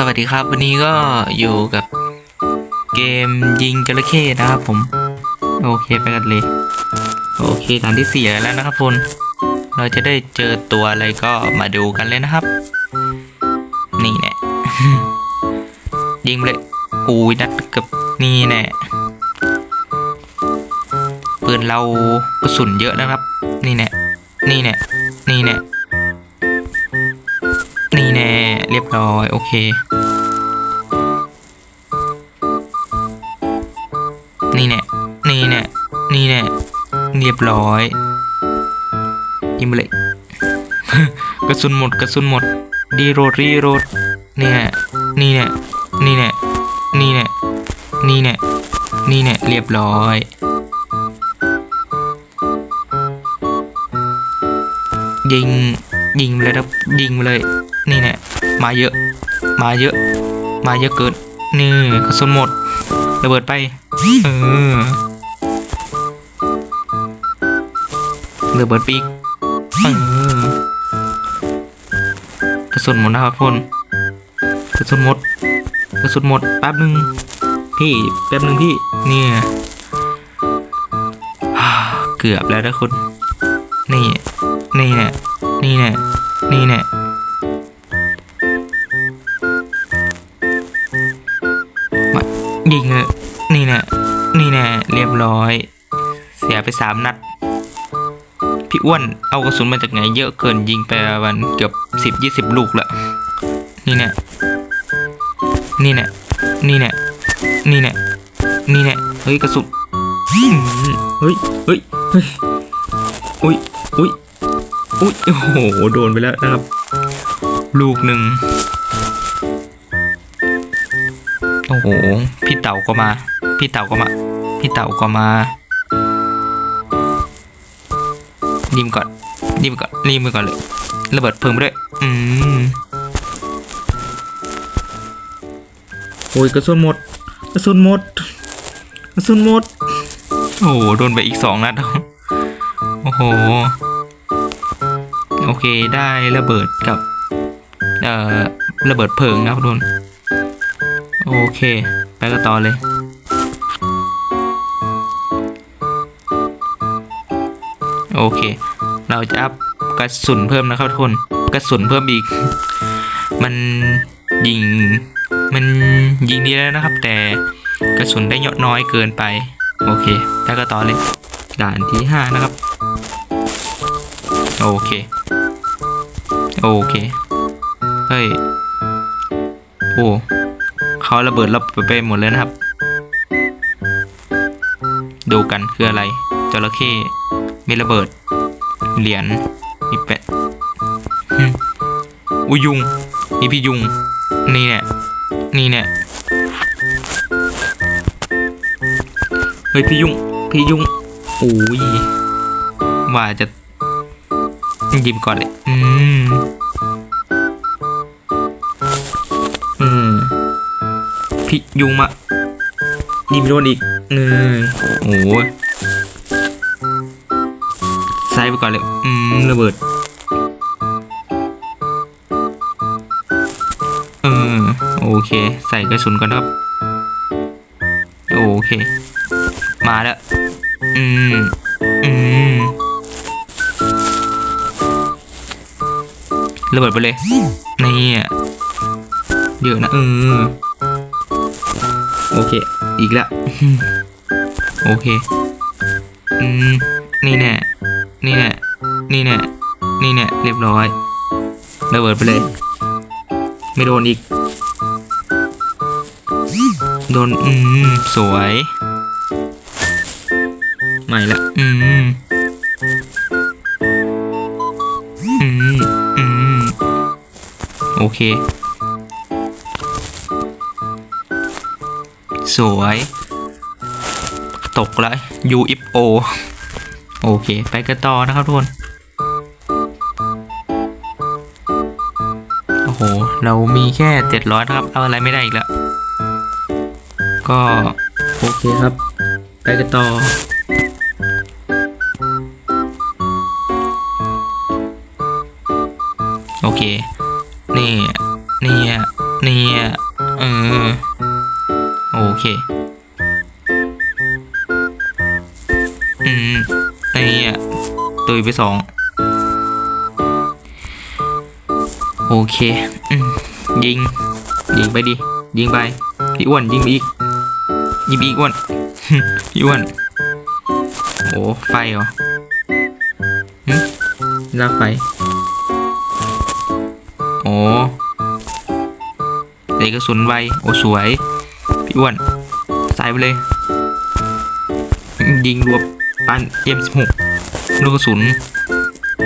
สวัสดีครับ วันนี้ก็อยู่กับเกมยิงจระเข้นะครับผม โอเคไปกันเลย โอเคตอนที่สี่แล้วนะครับคุณเราจะได้เจอตัวอะไรก็มาดูกันเลยนะครับ นี่แน่ยิงเลยอุ้ยนัดกับนี่แน่ปืนเรากระสุนเยอะนะครับ นี่แน่นี่แน่นี่แน่นี่แน่ เรียบร้อย โอเค นี่แน่นี่แน่นี่แน่เรียบร้อยยิงไปเลยกระสุนหมดกระสุนหมด ดีโรดรีโรดนี่แน่นี่แน่นี่แน่นี่แน่นี่แน่นี่แน่เรียบร้อยยิง ยิงเลยครับยิงเลย นี่แน่มาเยอะ มาเยอะ มาเยอะเกินนี่กระสุนหมดระเบิดไปเออระเบิดปีกเออกระสุนหมดนะครับทุกคนกระสุนหมดกระสุนหมดแป๊บหนึ่งพี่แป๊บหนึ่งพี่เนี่ยเกือบแล้วนะคุณนี่นี่แน่ นี่แน่นี่แน่มายิงเลยนี่แน่นี่แน่เรียบร้อย เสียไปสามนัด พี่อ้วนเอากระสุนมาจากไหนเยอะเกินยิงไปวันเกือบสิบยี่สิบลูกละนี่แน่นี่แน่นี่แน่นี่แน่นี่แน่เฮ้ยกระสุนเฮ้ยเฮ้ยเฮ้ยอุ้ยอุ้ย อุ้ยโอ้โห โดนไปแล้วนะครับ ลูกหนึ่ง โอ้โห พี่เต่าก็มา พี่เต่าก็มา พี่เต่าก็มาริมก่อนริมก่อนริมไปก่อนเลย ระเบิดเพิ่มไปด้วย อืมโอ้ยกระสุนหมด กระสุนหมด กระสุนหมด โอ้โห โดนไปอีกสองนัด โอ้โห โอเคได้ระเบิดกับเอ่อระเบิดเพลิงนะครับทุกคนโอเค ไปกันต่อเลย โอเค เราจะอัพกระสุนเพิ่มนะครับทุกคนกระสุนเพิ่มอีก มันยิงมันยิงดีแล้วนะครับ แต่กระสุนได้เยอะน้อยเกินไป โอเค ไปกันต่อเลย ด่านที่ห้านะครับ โอเค โอเค เฮ้ย โอ้เขาระเบิดเราไปหมดเลยนะครับ ดูกันคืออะไร จระเข้ มีระเบิด เหรียญ มีแปะอุยยุง มีพี่ยุง นี่เนี่ย นี่เนี่ย เฮ้ยพี่ยุง พี่ยุงโอ้ยว่าจะยิ้มก่อนเลย อืม พี่ยุงมายิงโดนอีกเงยโอ้ยใส่ไปก่อนเลยอืมระเบิดเออโอเค ใส่กระสุนก่อนครับ โอเค มาแล้ว อืม อืมระเบิดไปเลยนี่เยอะนะเออ โอเค อีกแล้วโอเค อืม นี่แน่ นี่แน่ นี่แน่ นี่แน่ เรียบร้อยระเบิดไปเลย ไม่โดนอีก โดน อืม สวย ใหม่ละ อืม อืม อืม โอเค สวย ตกแล้ว UFO โอเค ไปกันต่อนะครับทุกคน โอ้โห เรามีแค่ 700 นะครับ เอาอะไรไม่ได้อีกแล้ว ก็ โอเคครับ ไปกันต่อโอเค นี่ นี่ นี่ เออ โอเค อืมเนี่ยตุยไปสองโอเคอืมยิง ยิงไปดิ ยิงไป พี่อ้วนยิงไปอีก ยิงไปอีกอ้วน พี่อ้วน โอ้ไฟเหรอหึลากไฟ โอ้เตะกระสุนไว โอ้สวย พี่อ้วนใส่ไปเลย ยิงรวบปานเอ็มสิบหกลูกกระสุน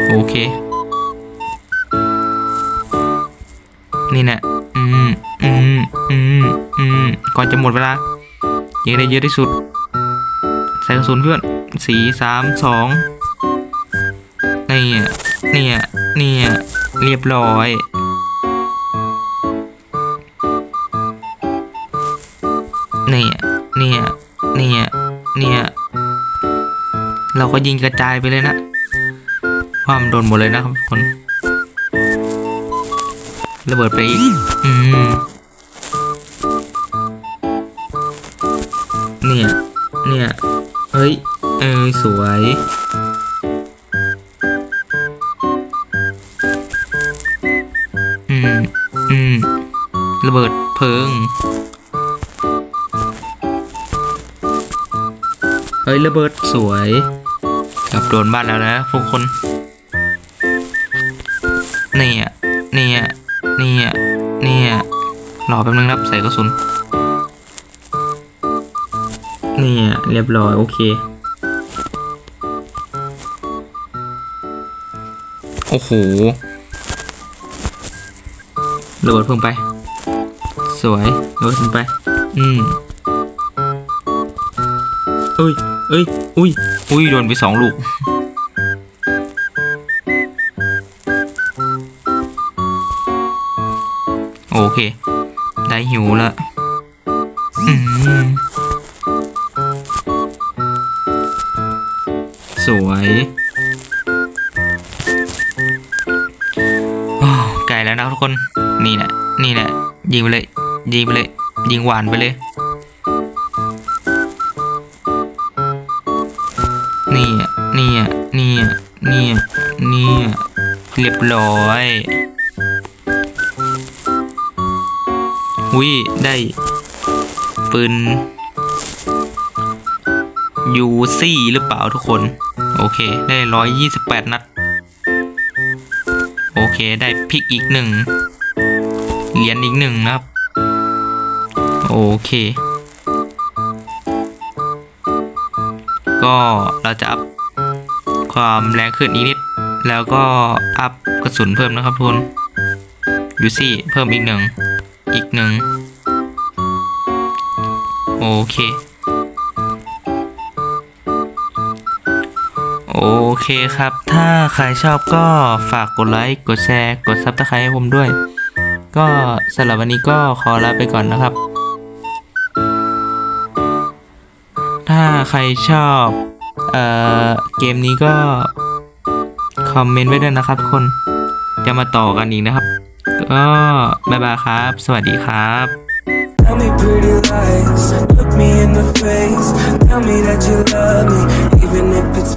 โอเค นี่แหละอืมอืมอืมอืมก่อนจะหมดเวลายิงได้เยอะที่สุด ใส่กระสุนเพื่อนสี่สามสองเนี่ยเนี่ยเนี่ยเรียบร้อย เนี่ย เนี่ย เนี่ย เนี่ย เราก็ยิงกระจายไปเลยนะว่ามันโดนหมดเลยนะครับทุกคน ระเบิดไปอีก อืมเนี่ย เนี่ย เฮ้ย เออสวย อืม อืม ระเบิดเพลิง เฮ้ยระเบิดสวยกลับโดนบ้านแล้วนะทุกคนเนี่ยเนี่ยเนี่ยเนี่ยรอแป๊บนึงครับใส่กระสุนเนี่ยเรียบร้อย โอเค โอ้โหระเบิดเพิ่งไป สวยระเบิดเพิ่งไป อืม เอ้ย เอ้ย อุ้ย อุ้ย โดนไปสองลูก โอเค ได้หิวแล้วสวยไก่แล้วนะทุกคน นี่แหละ นี่แหละ ยิงไปเลย ยิงไปเลย ยิงหวานไปเลย นี่อะนี่อะนี่อะนี่อะนี่อะเรียบร้อยอุ้ยได้ปืนยูซี่หรือเปล่าทุกคน โอเค ได้ร้อยยี่สิบแปดนัด โอเค ได้พิกอีกหนึ่งเหรียญอีกหนึ่งนะครับ โอเค ก็เราจะอัพความแรงขึ้นอีกนิด แล้วก็อัพกระสุนเพิ่มนะครับทุกคนยูซี่เพิ่มอีกหนึ่งอีกหนึ่งโอเค โอเคครับ ถ้าใครชอบก็ฝากกดไลค์ กดแชร์ กดซับสไครต์ให้ผมด้วย ก็สำหรับวันนี้ก็ขอลาไปก่อนนะครับ ถ้าใครชอบเอ่อเกมนี้ก็คอมเมนต์ไว้ด้วยนะครับทุกคนจะมาต่อกันอีกนะครับ ก็บ๊ายบายครับ สวัสดีครับ Tell me pretty lies, look me in the face. Tell me that you love me, even if it's